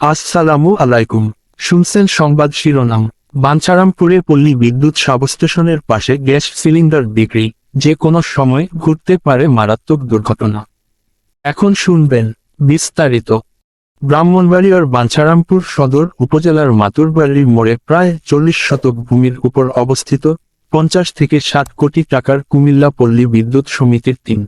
আসসালামু আলাইকুম। শুনছেন সংবাদ শিরোনাম। বাঞ্ছারামপুরে পল্লী বিদ্যুৎ সাবস্টেশনের পাশে গ্যাস সিলিন্ডার বিক্রি। যে কোনো সময় ঘটতে পারে মারাত্মক দুর্ঘটনা। এখন শুনবেন বিস্তারিত। ব্রাহ্মণবাড়িয়ার বাঞ্ছারামপুর সদর উপজেলার মাতুরবাড়ির মোড়ে প্রায় চল্লিশ শতক ভূমির উপর অবস্থিত পঞ্চাশ থেকে ষাট কোটি টাকার কুমিল্লা পল্লী বিদ্যুৎ সমিতির তিন।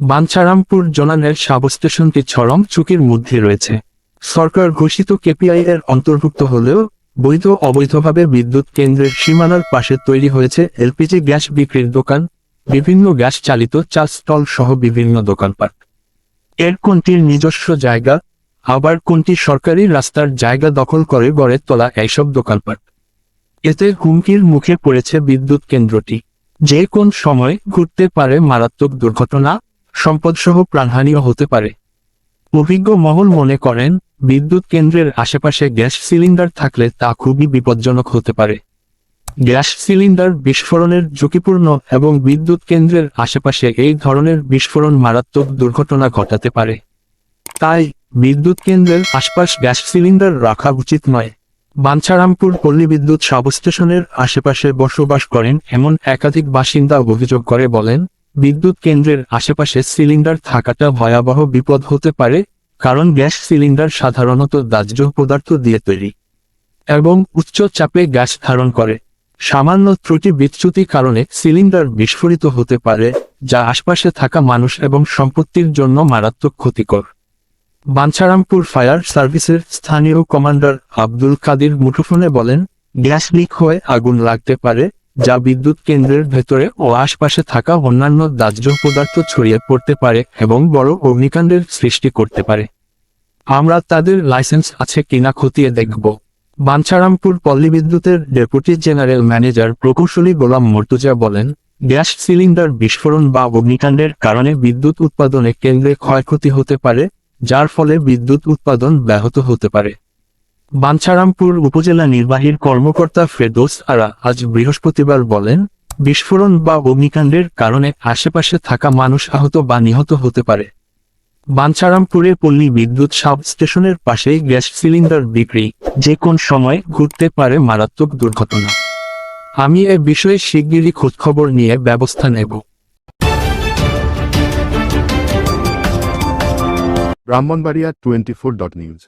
বাঞ্ছারামপুর জনানের সাবস্টেশনটি চরম চুকির মধ্যে রয়েছে। সরকার ঘোষিত কেপিআই এর অন্তর্ভুক্ত হলেও বৈধ অবৈধভাবে বিদ্যুৎ কেন্দ্রের সীমানার পাশে তৈরি হয়েছে এলপিজি গ্যাস বিক্রির দোকান, বিভিন্ন গ্যাস চালিত চা স্টল সহ বিভিন্ন দোকানপাট এর কোনটির নিজস্ব জায়গা, আবার কোনটি সরকারি রাস্তার জায়গা দখল করে গড়ে তোলা এইসব দোকানপাট এতে হুমকির মুখে পড়েছে বিদ্যুৎ কেন্দ্রটি। যে কোন সময় ঘুরতে পারে মারাত্মক দুর্ঘটনা, সম্পদসহ প্রাণহানিও হতে পারে। অভিজ্ঞ মহল মনে করেন বিদ্যুৎ কেন্দ্রের আশেপাশে গ্যাস সিলিন্ডার থাকলে তা খুবই বিপজ্জনক হতে পারে। গ্যাস সিলিন্ডার বিস্ফোরণের ঝুঁকিপূর্ণ এবং বিদ্যুৎ কেন্দ্রের আশেপাশে এই ধরনের বিস্ফোরণ মারাত্মক দুর্ঘটনা ঘটাতে পারে। তাই, বিদ্যুৎ কেন্দ্রের আশপাশ গ্যাস সিলিন্ডার রাখা উচিত নয়। বাঞ্ছারামপুর পল্লী বিদ্যুৎ সাবস্টেশনের আশেপাশে বসবাস করেন এমন একাধিক বাসিন্দা অভিযোগ করে বলেন, বিদ্যুৎ কেন্দ্রের আশেপাশে সিলিন্ডার থাকাটা ভয়াবহ বিপদ হতে পারে কারণ গ্যাস সিলিন্ডার সাধারণত দাহ্য পদার্থ দিয়ে তৈরি। এবং উচ্চ চাপে গ্যাস ধারণ করে। সামান্য ত্রুটি বিচ্যুতি কারণে সিলিন্ডার বিস্ফোরিত হতে পারে, যা আশপাশে থাকা মানুষ এবং সম্পত্তির জন্য মারাত্মক ক্ষতিকর। বাঞ্ছারামপুর ফায়ার সার্ভিসের স্থানীয় কমান্ডার আব্দুল কাদির মুঠোফোনে বলেন, গ্যাস লিক হয়ে আগুন লাগতে পারে যা বিদ্যুৎ কেন্দ্রের ভেতরে ও আশপাশে থাকা অন্যান্য দাহ্য পদার্থ ছড়িয়ে পড়তে পারে এবং বড় অগ্নিকাণ্ডের সৃষ্টি করতে পারে। আমরা তাদের লাইসেন্স আছে কিনা খতিয়ে দেখব। বাঞ্ছারামপুর পল্লী বিদ্যুতের ডেপুটি জেনারেল ম্যানেজার প্রকৌশলী গোলাম মর্তুজা বলেন, গ্যাস সিলিন্ডার বিস্ফোরণ বা অগ্নিকাণ্ডের কারণে বিদ্যুৎ উৎপাদনে কেন্দ্রে ক্ষয়ক্ষতি হতে পারে, যার ফলে বিদ্যুৎ উৎপাদন ব্যাহত হতে পারে। বাঞ্ছারামপুর উপজেলা নির্বাহীর কর্মকর্তা ফেরদৌস আরা আজ বৃহস্পতিবার বলেন, বিস্ফোরণ বা অগ্নিকাণ্ডের কারণে আশেপাশে থাকা মানুষ আহত বা নিহত হতে পারে। বাঞ্ছারামপুরে পল্লী বিদ্যুৎ সাব স্টেশনের পাশেই গ্যাস সিলিন্ডার বিক্রি, যে কোন সময় ঘুরতে পারে মারাত্মক দুর্ঘটনা। আমি এ বিষয়ে শিগগিরই খোঁজখবর নিয়ে ব্যবস্থা নেব। Brahmanbaria twenty four dot news.